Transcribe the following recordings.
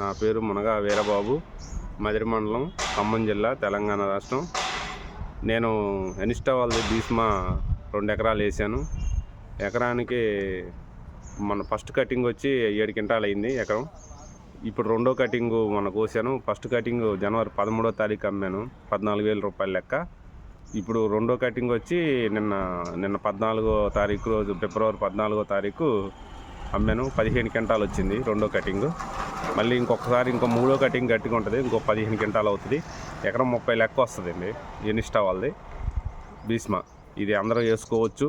నా పేరు మునగా వీరబాబు మదిరి మండలం ఖమ్మం జిల్లా తెలంగాణ రాష్ట్రం. నేను ఎనిస్టా వాళ్ళది భీష్మా రెండు ఎకరాలు వేసాను. ఎకరానికి మన ఫస్ట్ కటింగ్ వచ్చి ఏడు క్వింటాలు అయింది ఎకరం. ఇప్పుడు రెండో కటింగ్ మన కోసాను. ఫస్ట్ కటింగ్ జనవరి పదమూడో తారీఖు అమ్మాను పద్నాలుగు వేల రూపాయల లెక్క. ఇప్పుడు రెండో కటింగ్ వచ్చి నిన్న నిన్న పద్నాలుగో తారీఖు రోజు ఫిబ్రవరి పద్నాలుగో తారీఖు అమ్మాను. పదిహేను క్వింటాలు వచ్చింది రెండో కటింగ్. మళ్ళీ ఇంకొకసారి ఇంకో మూడో కటింగ్ గట్టిగా ఉంటుంది ఇంకో పదిహేను క్వింటాలు అవుతుంది. ఎకరం ముప్పై లెక్క వస్తుందండి ఎనిస్టా వాళ్ళది. భీష్మ ఇది అందరూ వేసుకోవచ్చు.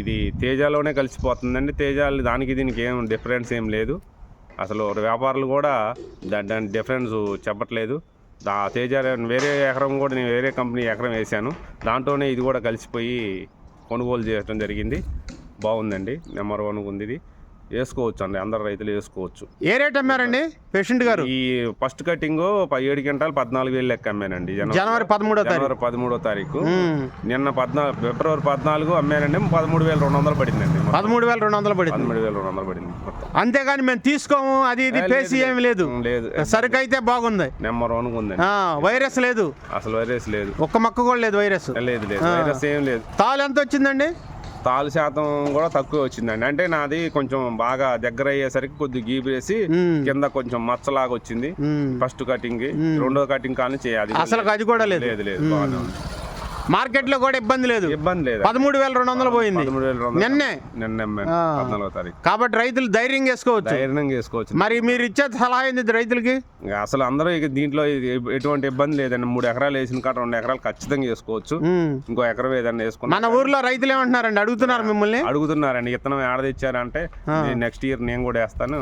ఇది తేజాలోనే కలిసిపోతుందండి. తేజాలు దానికి దీనికి ఏం డిఫరెన్స్ ఏం లేదు. అసలు వ్యాపారులు కూడా దాని డిఫరెన్స్ చెప్పట్లేదు. దా తేజ వేరే ఎకరం కూడా నేను వేరే కంపెనీ ఎకరం వేశాను. దాంట్లోనే ఇది కూడా కలిసిపోయి కొనుగోలు చేయడం జరిగింది. బాగుందండి నెంబర్ వన్ ఉంది ఇది. వేసుకోవచ్చు అండి అందరు రైతులు వేసుకోవచ్చు. ఏ రేట్ అమ్మారండి? పేషెంట్ గారు? ఈ ఫస్ట్ కటింగ్ ఏడు క్వింటాలు పద్నాలుగు వేలు లెక్క అమ్మానండి జనవరి పదమూడో తారీఖు. జనవరి పదమూడో తారీఖు. నిన్న పద్నాలుగు ఫిబ్రవరి పద్నాలుగు అమ్మానండి పదమూడు వేల రెండు వందలు పడిందండి. పదమూడు వేల రెండు వందలు పడింది. పదమూడు వేల రెండు వందలు పడింది అంతేగాని మేము తీసుకోము అది ఇది పేసి ఏమి లేదు. లేదు సరుకు అయితే బాగుంది. నెంబర్ వన్ ఉందండి. ఆ, వైరస్ లేదు. అసలు వైరస్ లేదు. ఒక్క మొక్క కూడా లేదు వైరస్. లేదు లేదు వైరస్ ఏం లేదు. తాలు ఎంత వచ్చిందండి? తాలు శాతం కూడా తక్కువ వచ్చిందండి. అంటే నాది కొంచెం బాగా దగ్గర అయ్యేసరికి కొద్దిగా గీబేసి ఉమ్. కింద కొంచెం మచ్చలాగా వచ్చింది. ఫస్ట్ కటింగ్ రెండో కటింగ్ కానీ చేయాలి. అసలు అది కూడా లేదు. లేదు లేదు బాగానే ఉంది. మార్కెట్లో కూడా ఇబ్బంది లేదు. ఇబ్బంది లేదు. పదమూడు వేల రెండు వందలు పోయింది. నిన్నే. నిన్న కాబట్టి రైతులు ధైర్యం చేసుకోవచ్చు ధైర్యం చేసుకోవచ్చు మరి మీరు ఇచ్చే సలహా ఏంది రైతులకి? అసలు అందరూ దీంట్లో ఎటువంటి ఇబ్బంది లేదండి. మూడు ఎకరాలు వేసిన కాడ రెండు ఎకరాలు ఖచ్చితంగా వేసుకోవచ్చు. ఉమ్. ఇంకో ఎకరం ఏదన్నా వేసుకున్నా మన ఊర్లో రైతులు ఏమంటున్నారండి? అడుగుతున్నారు మిమ్మల్ని? అడుగుతున్నారండి. ఇత్తనం ఏడ తెచ్చారంటే నెక్స్ట్ ఇయర్ నేను కూడా వేస్తాను.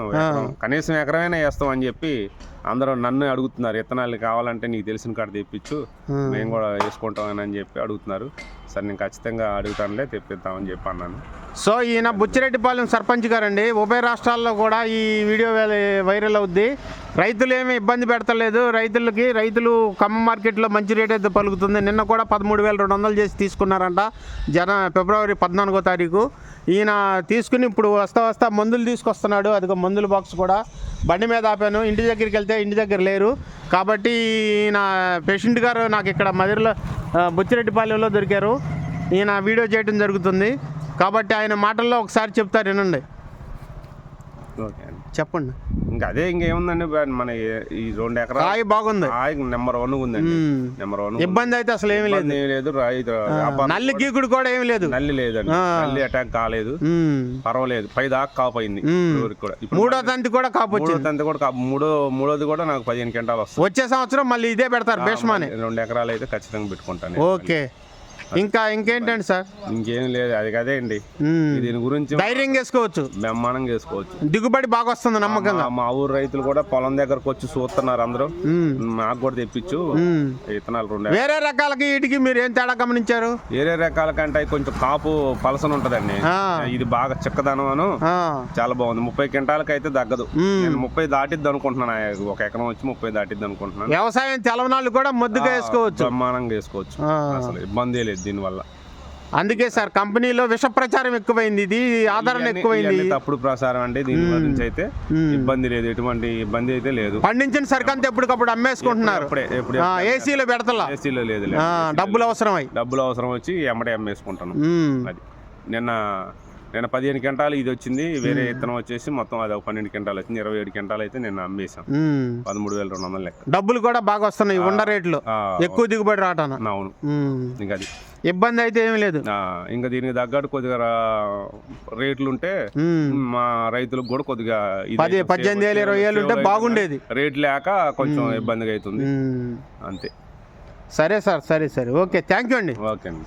కనీసం ఎకరమైనా వేస్తాం అని చెప్పి అందరూ నన్ను అడుగుతున్నారు. ఇత్తనాలు కావాలంటే నీకు తెలిసిన కాడ తెప్పించు. మేము కూడా వేసుకుంటామని అని చెప్పి. అడుగుతున్నారు. సరే నేను ఖచ్చితంగా అడుగుతానులే తెప్పిద్దామని చెప్పి అన్నాను. సో ఈయన బుచ్చిరెడ్డిపాలెం సర్పంచ్ గారండి. ఉభయ రాష్ట్రాల్లో కూడా ఈ వీడియో వైరల్ అవుద్ది. రైతులు ఏమి ఇబ్బంది పెడతలేదు. రైతులకి రైతులు కమ్మ మార్కెట్లో మంచి రేట్ అయితే పలుకుతుంది. నిన్న కూడా పదమూడు వేల రెండు వందలు చేసి తీసుకున్నారంట. జన ఫిబ్రవరి పద్నాలుగో తారీఖు. ఈయన తీసుకుని ఇప్పుడు వస్తా వస్తా మందులు తీసుకొస్తున్నాడు. అదిగో మందుల బాక్స్ కూడా. బండి మీద ఆపాను. ఇంటి దగ్గరికి వెళ్తే ఇంటి దగ్గర లేరు. కాబట్టి ఈయన పేషెంట్ గారు నాకు ఇక్కడ మదిరిలో ఆ, బుచ్చిరెడ్డిపాలెంలో దొరికారు. ఈయన వీడియో చేయడం జరుగుతుంది. కాబట్టి ఆయన మాటల్లో ఒకసారి చెప్తారు వినండి. చెప్పండి. ఇంకా అదే ఇంకేముందండి మన ఈ- రెండు ఎకరాలు రాయి బాగుంది. నెంబర్ వన్ ఉందండి. నెంబర్ వన్ ఇబ్బంది అయితే అసలు ఏమీ లేదు. ఏమీ లేదు. రాయి నల్లి గీకుడు కూడా ఏమీ లేదు. నల్లి లేదండి. నల్లి అటాక్ కాలేదు. పర్వాలేదు. పై దాకా కాపోయింది. కూడా. మూడో తంతి కూడా కాపు మూడో తంతి కూడా మూడో మూడోది కూడా నాకు పదిహేను క్వింటాలు వస్తుంది. వచ్చే సంవత్సరం మళ్ళీ ఇదే పెడతారు భీష్మాని రెండు ఎకరాలు అయితే ఖచ్చితంగా పెట్టుకుంటాను ఓకే. ఇంకా ఇంకేంటండి సార్? ఇంకేం లేదు అది కదే అండి. దీని గురించి ధైర్యం చేసుకోవచ్చు. బ్రహ్మాండం చేసుకోవచ్చు. దిగుబడి బాగా వస్తుంది నమ్మకంగా. మా- ఊరు రైతులు కూడా పొలం దగ్గరకు వచ్చి చూస్తున్నారు అందరూ. మాకు కూడా తెప్పించు. విత్తనాలు రెండు. వేరే రకాలకి వీటికి మీరు ఏం తేడా గమనించారు? వేరే రకాల కంటే కొంచెం కాపు పలసన ఉంటదండి. ఇది బాగా చిక్కదనం అను. చాలా బాగుంది. ముప్పై క్వింటాలకి అయితే తగ్గదు. నేను ముప్పై దాటిద్ది అనుకుంటున్నాను. ఒక ఎకరం వచ్చి ముప్పై దాటిద్ది అనుకుంటున్నాను. వ్యవసాయం తెలవనాళ్ళు కూడా మొద్దుగా వేసుకోవచ్చు. బ్రహ్మాండంగా వేసుకోవచ్చు. అసలు ఇబ్బంది లేదు. దీనివల్ల. అందుకే సార్ కంపెనీలో విష ప్రచారం ఎక్కువైంది ఇది ఆదరణ ఎక్కువైంది. తప్పుడు ప్రసారం అండి దీని గురించి అయితే ఇబ్బంది లేదు ఎటువంటి ఇబ్బంది అయితే లేదు. పండించిన సరికంతా ఎప్పటికప్పుడు అమ్మేసుకుంటున్నారు. ఏసీలో పెడతలా? ఏసీలో లేదు డబ్బులు అవసరమై. డబ్బులు అవసరం వచ్చి ఎమ్మటే అమ్మేసుకుంటాను ఉమ్. అది నిన్న నిన్న పదిహేను క్వింటాలు ఇది వచ్చింది వేరే ఇత్తనం వచ్చేసి మొత్తం అది ఒక పన్నెండు క్వింటాలు వచ్చింది ఇరవై ఏడు క్వింటాలు అయితే నిన్న అమ్మేసాం ఉమ్. పదమూడు వేల రెండు వందల లెక్క. డబ్బులు కూడా బాగా వస్తున్నాయి ఉండ రేట్లు. ఎక్కువ దిగుబడి రావటాన. అవును. ఇంకా అది. ఇబ్బంది అయితే ఏమీ లేదు. ఇంకా దీనికి తగ్గట్టు కొద్దిగా రేట్లు ఉంటే. మా రైతులకు కూడా కొద్దిగా పది పద్దెనిమిది వేలు ఇరవై వేలు ఉంటే బాగుండేది. రేట్ లేక కొంచెం ఇబ్బందిగా అవుతుంది. అంతే. సరే సార్ సరే సరే. ఓకే థ్యాంక్ యూ అండి. ఓకే అండి.